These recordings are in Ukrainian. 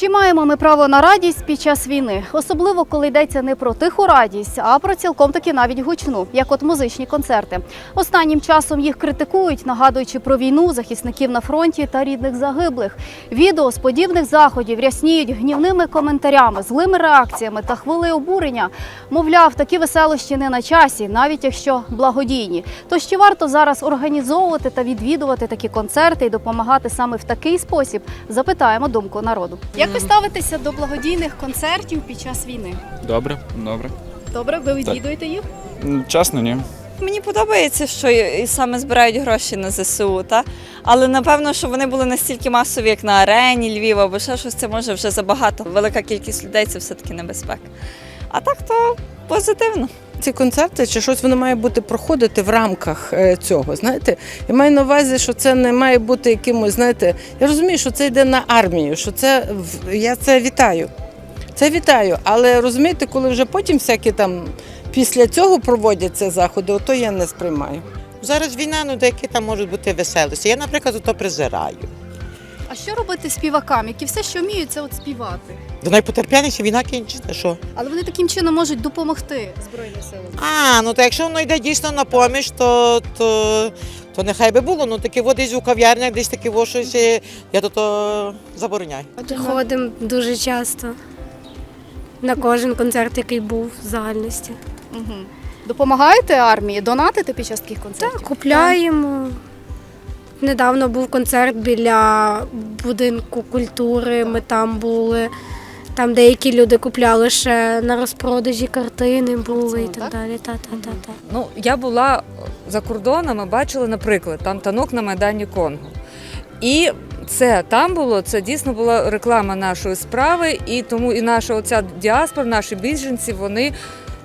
Чи маємо ми право на радість під час війни, особливо коли йдеться не про тиху радість, а про цілком таки навіть гучну, як от музичні концерти. Останнім часом їх критикують, нагадуючи про війну, захисників на фронті та рідних загиблих. Відео з подібних заходів рясніють гнівними коментарями, злими реакціями та хвили обурення. Мовляв, такі веселощі не на часі, навіть якщо благодійні. Тож чи варто зараз організовувати та відвідувати такі концерти і допомагати саме в такий спосіб? Запитаємо думку народу. Як ви ставитеся до благодійних концертів під час війни? Добре, добре. Добре, ви відвідуєте їх? Чесно, ні. Мені подобається, що і саме збирають гроші на ЗСУ, та? але напевно, що вони були настільки масові, як на арені Львів або ще щось, це може вже забагато. Велика кількість людей це все-таки небезпека. А так то позитивно. Ці концерти чи щось воно має бути проходити в рамках е, цього. Знаєте, я маю на увазі, що це не має бути якимось, знаєте, я розумію, що це йде на армію, що це я це вітаю. Це вітаю. Але розумієте, коли вже потім всякі там після цього проводяться заходи, ото я не сприймаю. Зараз війна, ну деякі там можуть бути веселості. Я, наприклад, то призираю. Що робити співакам, які все, що вміють, це от співати? До найпотерпяніші війна кінчиться, що? Але вони таким чином можуть допомогти Збройним силам. А, ну то якщо воно йде дійсно на поміч, то, то, то нехай би було. Ну таке десь у кав'ярнях, десь таке во щось, е, я то, то забороняю. Ходимо дуже часто. На кожен концерт, який був в загальності. Угу. Допомагаєте армії донатити під час таких концертів? Купляємо. Недавно був концерт біля будинку культури. Ми там були. Там деякі люди купляли ще на розпродажі картини були і так? далі. Та, та, та, та. Ну, я була за кордоном бачила, наприклад, там танок на Майдані Конго. І це там було, це дійсно була реклама нашої справи, і тому і наша оця діаспора, наші біженці, вони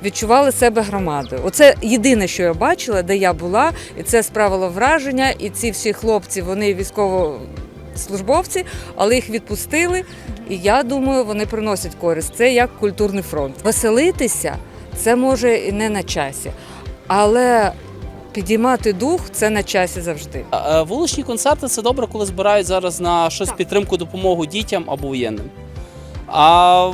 відчували себе громадою. Оце єдине, що я бачила, де я була, і це справило враження. І ці всі хлопці, вони військовослужбовці, але їх відпустили. І я думаю, вони приносять користь. Це як культурний фронт. Веселитися це може і не на часі, але підіймати дух це на часі завжди. Вуличні концерти це добре, коли збирають зараз на щось підтримку, допомогу дітям або воєнним. А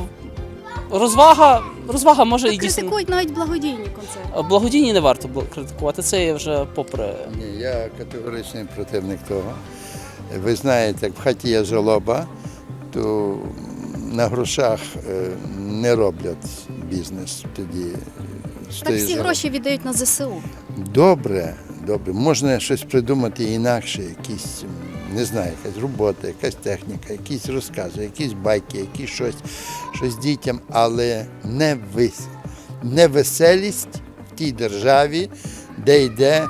розвага, розвага може і дійсно. Критикують навіть благодійні концерти. Благодійні не варто було критикувати. Це я вже попри. Ні, я категоричний противник того. Ви знаєте, як в хаті є жалоба, то на грошах е, не роблять бізнес тоді. Так всі гроші віддають на ЗСУ. Добре, добре. Можна щось придумати інакше, якісь, не знаю, якась робота, якась техніка, якісь розкази, якісь байки, якісь щось, щось дітям, але не, вис, невеселість в тій державі, де йде,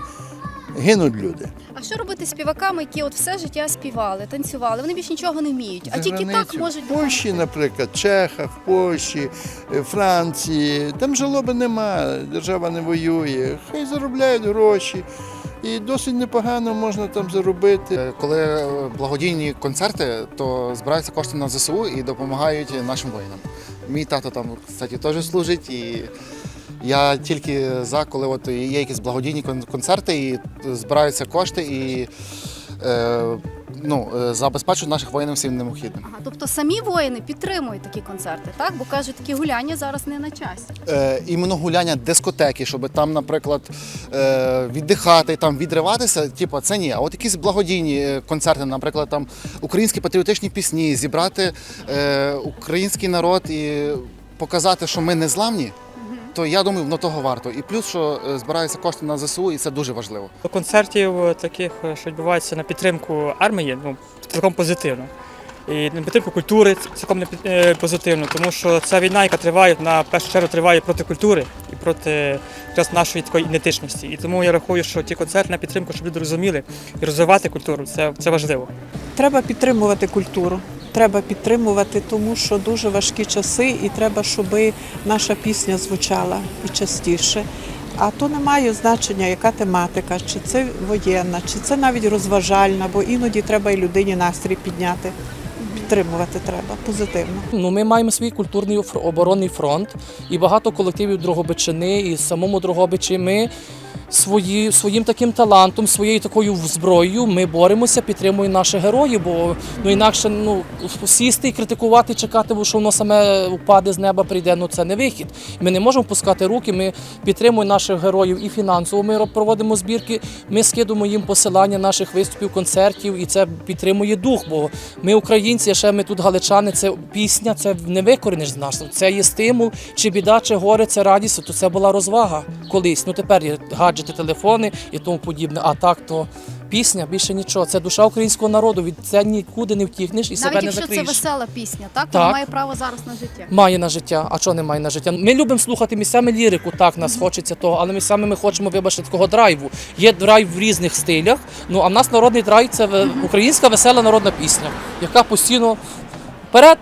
гинуть люди. А що робити з співаками, які от все життя співали, танцювали? Вони більш нічого не вміють, а За тільки так можуть В Польщі, наприклад, Чехах, в Польщі, е, Франції. Там жалоби нема, держава не воює. Хай заробляють гроші. І досить непогано можна там заробити. Е, Коли е, благодійні концерти, то збираються кошти на ЗСУ і допомагають нашим воїнам. Мій тато там, кстати, теж служить, і я тільки за, коли от є якісь благодійні кон- концерти і збираються кошти і е, ну, е, забезпечують наших воїнів всім необхідним. Ага, тобто самі воїни підтримують такі концерти, так? Бо кажуть, такі гуляння зараз не на часі. Е, іменно гуляння дискотеки, щоб там, наприклад, е, віддихати, там відриватися, типу, це ні. А от якісь благодійні е, концерти, наприклад, там українські патріотичні пісні, зібрати е, український народ і показати, що ми не зламні. То я думаю, воно того варто. І плюс, що е, збираються кошти на ЗСУ, і це дуже важливо. До концертів е, таких, е, що відбуваються на підтримку армії, ну цілком позитивно. І на підтримку культури цілком не позитивно, тому що ця війна, яка триває, на першу чергу триває проти культури і проти якраз нашої такої ідентичності. І тому я рахую, що ті концерти на підтримку, щоб люди розуміли і розвивати культуру, це, це важливо. Треба підтримувати культуру. Треба підтримувати, тому що дуже важкі часи, і треба, щоб наша пісня звучала і частіше. А то не має значення, яка тематика, чи це воєнна, чи це навіть розважальна, бо іноді треба і людині настрій підняти. Підтримувати треба позитивно. Ну, ми маємо свій культурний оборонний фронт і багато колективів Дрогобичини, і самому Дрогобичі ми свої, своїм таким талантом, своєю такою зброєю ми боремося, підтримуємо наших героїв, бо ну інакше ну сісти і критикувати, чекати, бо що воно саме впаде з неба, прийде. Ну це не вихід. Ми не можемо пускати руки. Ми підтримуємо наших героїв і фінансово. Ми проводимо збірки. Ми скидуємо їм посилання наших виступів, концертів, і це підтримує дух. Бо ми українці, ще ми тут галичани. Це пісня, це не викоріниш з нас. Це є стимул, чи біда, чи горе, це радість. То це була розвага колись. Ну тепер є гаджети, телефони і тому подібне. А так то. Пісня більше нічого. Це душа українського народу. Від це нікуди не втікнеш і себе Навіть не якщо це весела пісня, так, Так. вона має право зараз на життя. Має на життя, а чого не має на життя? Ми любимо слухати місцями лірику, так нас хочеться того, але місцями ми хочемо вибачити такого драйву. Є драйв в різних стилях. Ну а в нас народний драйв це ве- українська весела народна пісня, яка постійно вперед,